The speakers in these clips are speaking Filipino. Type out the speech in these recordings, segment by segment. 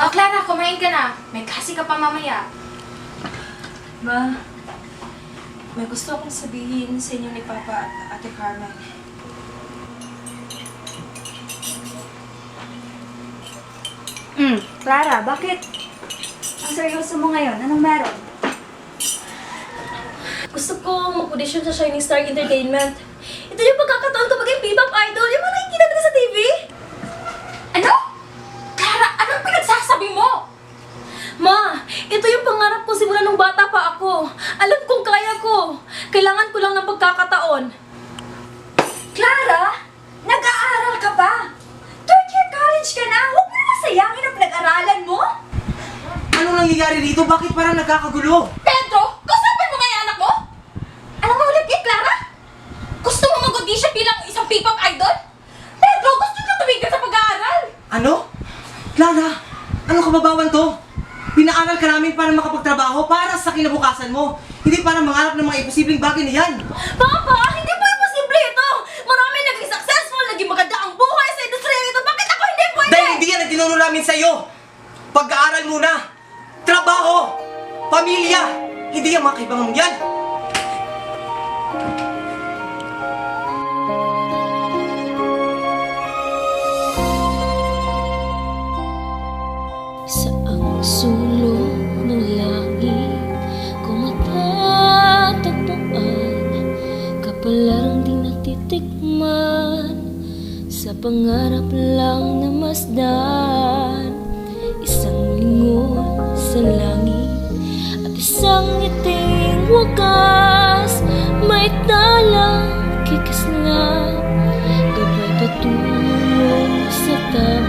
Oh, Clara, kumain ka na. May klase ka pa mamaya. Ma, may gusto akong sabihin sa inyo ni Papa at Ate Carmen. Hmm, Clara, bakit? Ang seryoso mo ngayon. Anong meron? Gusto ko mag-audition sa Shining Star Entertainment. Ito yung pagkakataon ko maging P-pop idol. Yung mga nakikita ko na sa TV. Ano? Clara, anong pinagsasabi mo? Ma, ito yung pangarap ko simula nung bata pa ako. Alam kong kaya ko. Kailangan ko lang ng pagkakataon. Clara, nag-aaral ka ba? Third year college ka na. Huwag mo naman sayangin ang pinag-aralan mo. Anong nangyayari dito? Bakit parang nagkakagulo? Pedro, kausapin mo nga yung anak mo? Ano mo ulit kay Clara? Gusto mo mag-audition bilang isang P-pop idol? Pedro, gusto niyo tumigil sa pag-aaral? Ano? Clara, anong kababawan to? Pinaaral ka namin para makapagtrabaho para sa kinabukasan mo. Hindi para mangarap ng mga imposibleng bagay na yan. Papa, hindi po imposible ito. Marami naging successful, naging maganda ang buhay sa industriya ito. Bakit ako hindi pwede? Dahil hindi yan ang tinuro namin sa'yo. Pag-aaral muna. Trabaho. Pamilya. Hindi yung mga yan. Saang sulok ng langit ko matatagpuan Kapalarang di natitikman Sa pangarap lang na masdan ngiting wagas May talang kikislap Gabay patungo sa tamang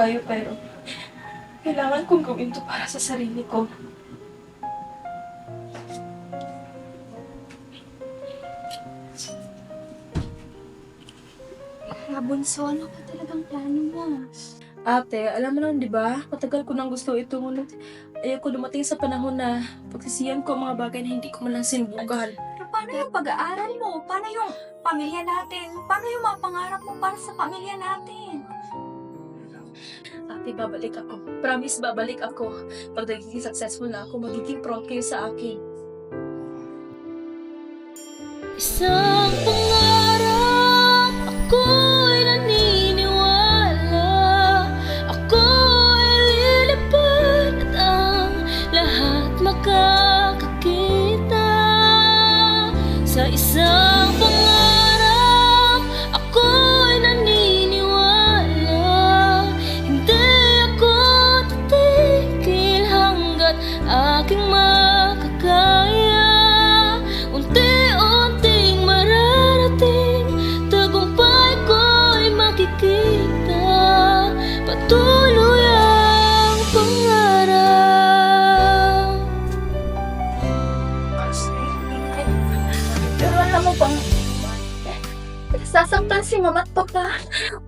kayo pero kailangan kong gawin to para sa sarili ko. Clara Bunso, ano ba talagang plano mo? Ate, alam mo naman, di ba? Matagal ko nang gusto ito. Ngunit ayoko dumating sa panahon na pagsisiyan ko ang mga bagay na hindi ko man lang sinubukan. Pero paano yung pag-aaral mo? Paano yung pamilya natin? Paano yung mga pangarap mo para sa pamilya natin? Ate, babalik ako. Promise, babalik ako. Pag nagiging successful na ako, magiging proud kayo sa akin. Isang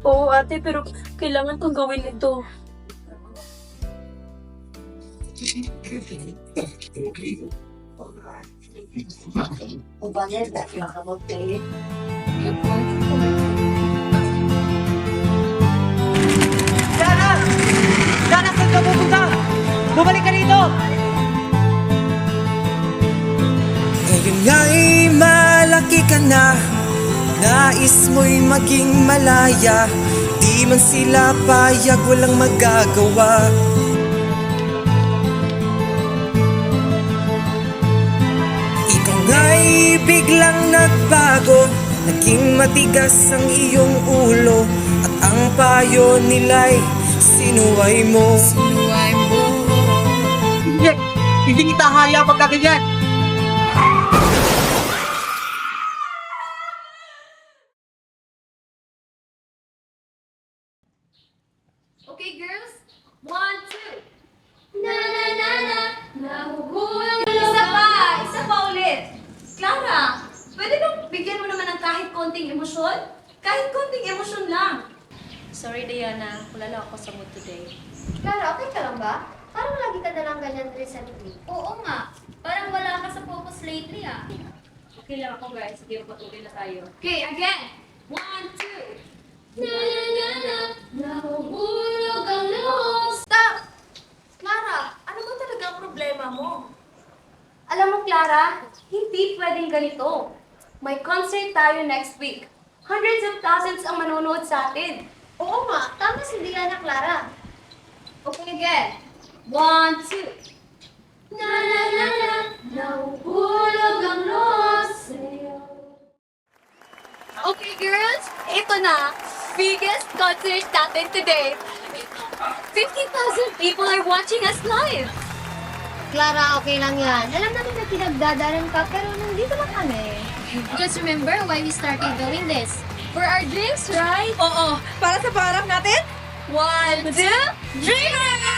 Oo ate, pero kailangan kong gawin ito. Clara! Clara, saan ka pupunta? Bumalik ka dito! Ngayon nga'y ka na Nais mo'y maging malaya. Di man sila payag, walang magagawa. Ikaw nga'y biglang nagbago. Naging matigas ang iyong ulo. At ang payo nila'y sinuway mo. Sinuway mo. Hindi! Hindi kita haya pagkaganyan! Na, nahuhulog Isa pa! Isa pa ulit! Clara, pwede bang bigyan mo naman ng kahit konting emosyon? Kahit konting emosyon lang. Sorry, Diana. Wala lang ako sa mood today. Clara, okay ka lang ba? Parang lagi ka na lang ganyan recently. Oo nga. Parang wala ka sa focus lately ah. Okay lang ako, guys. Sige, patuloy na tayo. Okay, again. One, two. Na na na na, nahuhulog ang loob. Stop! Clara, ano ba talaga ang problema mo? Alam mo, Clara, hindi pwedeng ganito. May concert tayo next week. Hundreds of thousands ang manonood sa atin. Oo nga, tama si Diana Clara. Okay, again. One, two. Na na na na, nahuhulog ang loob sa'yo. Okay, girls, ito na. Biggest concert natin today. 50,000 people are watching us live. Clara, okay lang yan. Alam namin na pinagdadaran ka, pero nandito lang kami. Just remember why we started doing this. For our dreams, right? Oo. Para sa pangarap natin? One, two, dreamers!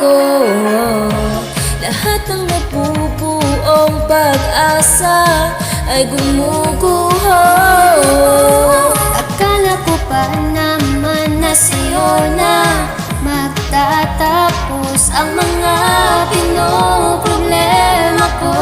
Ako Lahat ng napupuong pag-asa Ay gumuguho. Akala ko pa naman na sa'yo na Magtatapos ang mga pinoproblema ko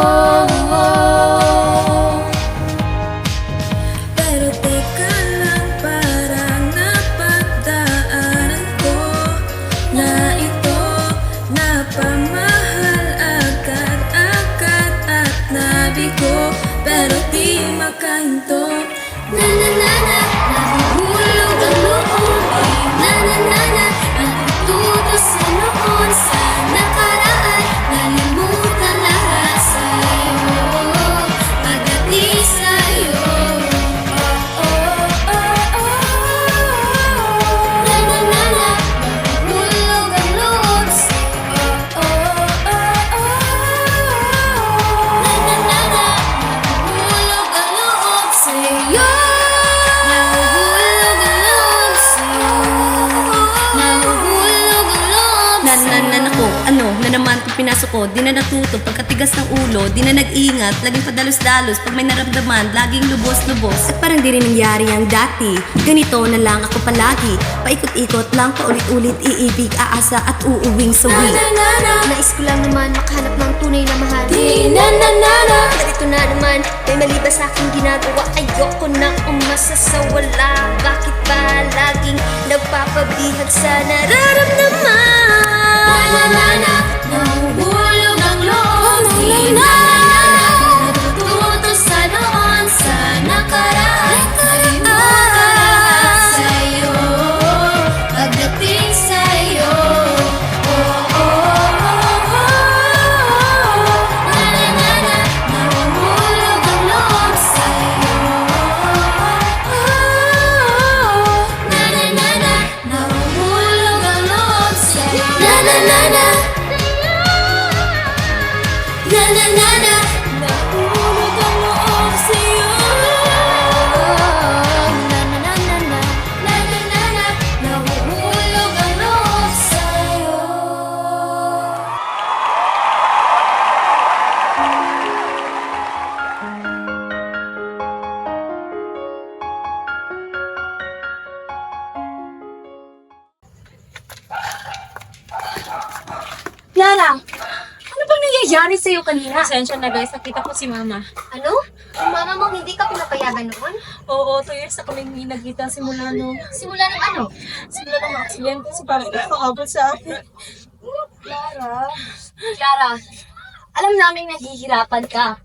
ulo, di na nag-iingat Laging padalos-dalos, pag may naramdaman Laging lubos-lubos. At parang di rin nangyari ang dati. Ganito na lang ako palagi. Paikot-ikot lang, paulit-ulit Iibig, aasa at uuwing sawi. Nais ko lang naman makahanap ng tunay na mahal. Di na na na na. Ganito na naman, may mali ba sa aking ginagawa? Ayoko na umasa sa wala. Bakit ba laging nagpapabihag sa nararamdaman? Na na na Nahuhulog ang loob kanina? Pasensya na guys, nakita ko si mama. Ano? Ang mama mo hindi ka pinapayagan noon? Oo, two years na kami hindi nagkita simula nung... Simula ng ano? Simula nung aksidente si Papa nakakabot sa akin. Clara, alam naming nahihirapan ka.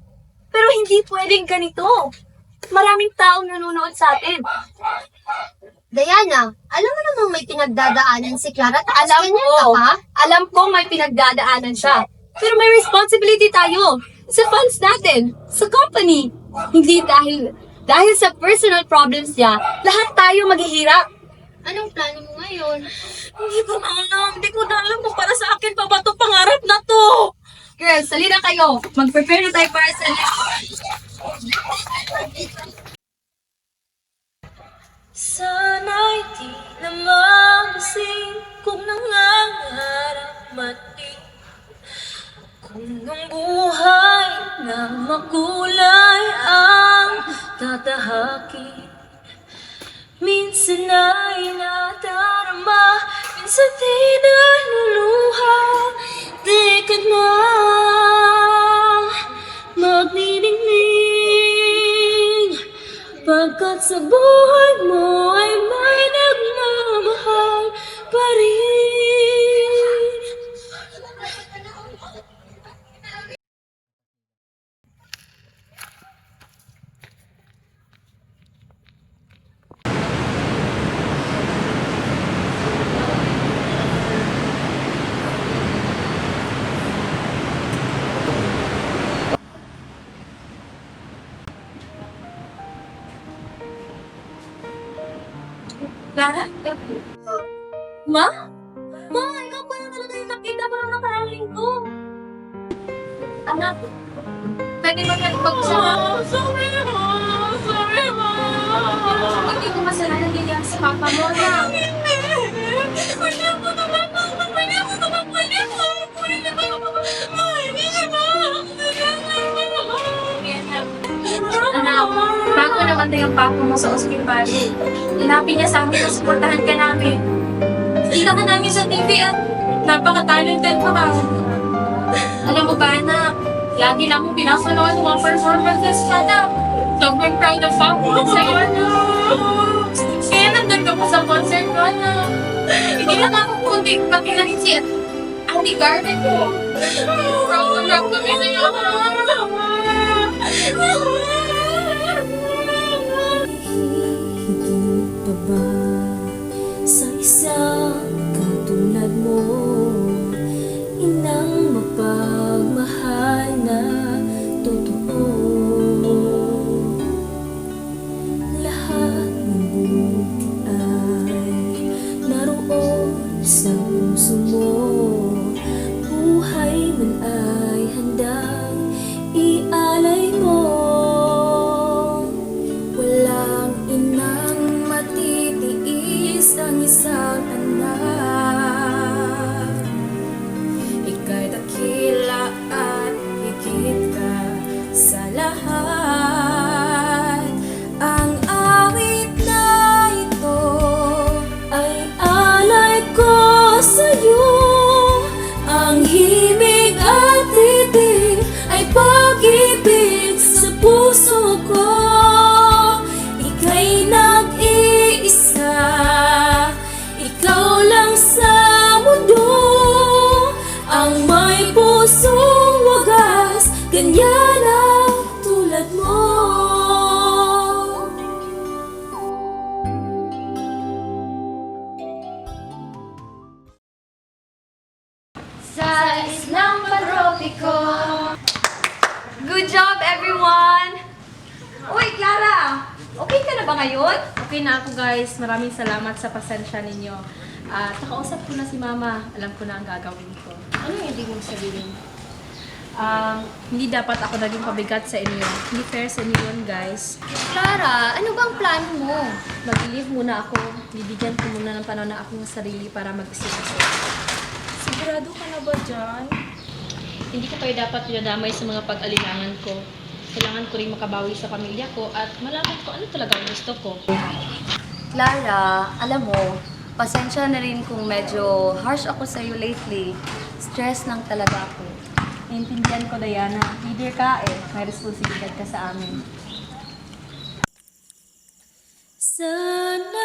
Pero hindi pwedeng ganito. Maraming taong nanonood sa atin. Diana, alam mo namang may pinagdadaanan si Clara tapos Alam ganyan ko. ka pa? Alam ko may pinagdadaanan siya. Pero may responsibility tayo. Sa fans natin. Sa company. Hindi dahil dahil sa personal problems niya, lahat tayo maghihirap. Anong plano mo ngayon? Hindi ko na alam, hindi ko na alam kung para sa akin pa ba to pangarap na to. Girls, salina kayo. Mag-prepare na tayo para sa next. Sana'y di na mamasing kung nangangarap mati Kung ang buhay na makulay ang tatahaki. Minsan ay nadarama, minsan di naluluha. Di ka na magniningning. Pagkat sa buhay mo ay may Ma? Ma, ikaw pa na talaga yung nakita ko nung nakarang linggo. Anak, pwede ba natin pag-usapan? sorry ma. Sorry ma. Hindi ko masalanan ganyan sa papa mo na. Ma. Anak, bago naman yung papa mo sa ospital, inapin niya sa amin na suportahan ka namin. Kita ka namin sa TV at napaka-talented mo ka. Alam mo ba, anak, lagi lang mong pinapanood mga performances ka na. Sobrang proud of mo sa'yo, anak. Kaya nandun ka pa sa concert ko, anak. Hindi lang ako kundi pati na si Auntie Garden ko. Proud na proud kami sa'yo, anak. Higit pa ba na ba ngayon? Okay na ako guys. Maraming salamat sa pasensya ninyo. At nakausap ko na si Mama. Alam ko na ang gagawin ko. Ano yung ibig mong sabihin? Ah, hindi dapat ako naging pabigat sa inyo. Hindi fair sa inyo yun, guys. Clara, ano bang plano mo? Mag-leave muna ako. Bibigyan ko muna ng panahon ng aking sarili para mag-isip ako. Sigurado ka na ba dyan? Hindi ko kayo dapat dinadamay sa mga pag-alinlangan ko. Kailangan ko rin makabawi sa pamilya ko at malaman ko ano talaga ang gusto ko. Clara, alam mo, pasensya na rin kung medyo harsh ako sa'yo lately. Stress lang talaga ako. Naintindihan ko, Diana. Leader ka eh. May responsibilidad ka sa amin. Sana'y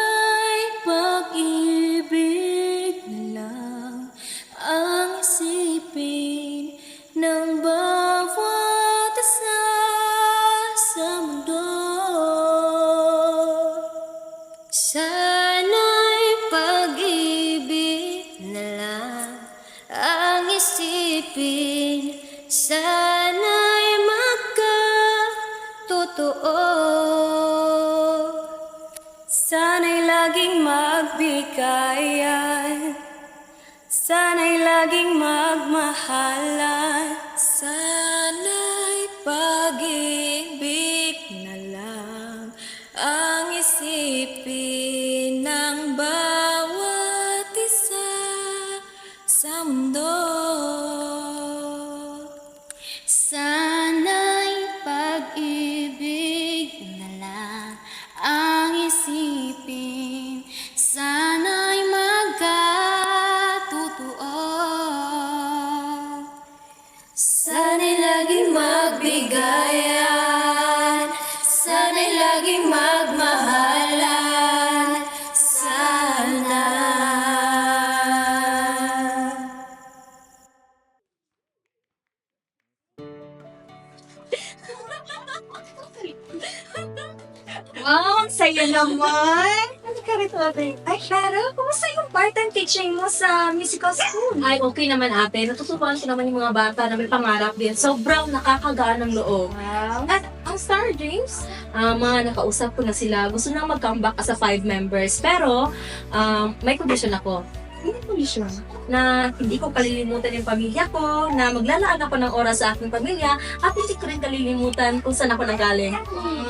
Saya naman! Ano ka rito, ate? Ay, Clara, kumusta yung part-time teaching mo sa musical school? Ay, okay naman ate. Natuturuan ko naman yung mga bata na may pangarap din. Sobrang nakakagaan ng loob. Wow. At ang Star James, ah, mga nakausap ko na sila. Gusto nang mag-comeback as a five members. Pero, um, may condition ako. Hindi condition. Na hindi ko kalilimutan yung pamilya ko, na maglalaan ako ng oras sa aking pamilya, at hindi ko rin kalilimutan kung saan ako nanggaling. Anong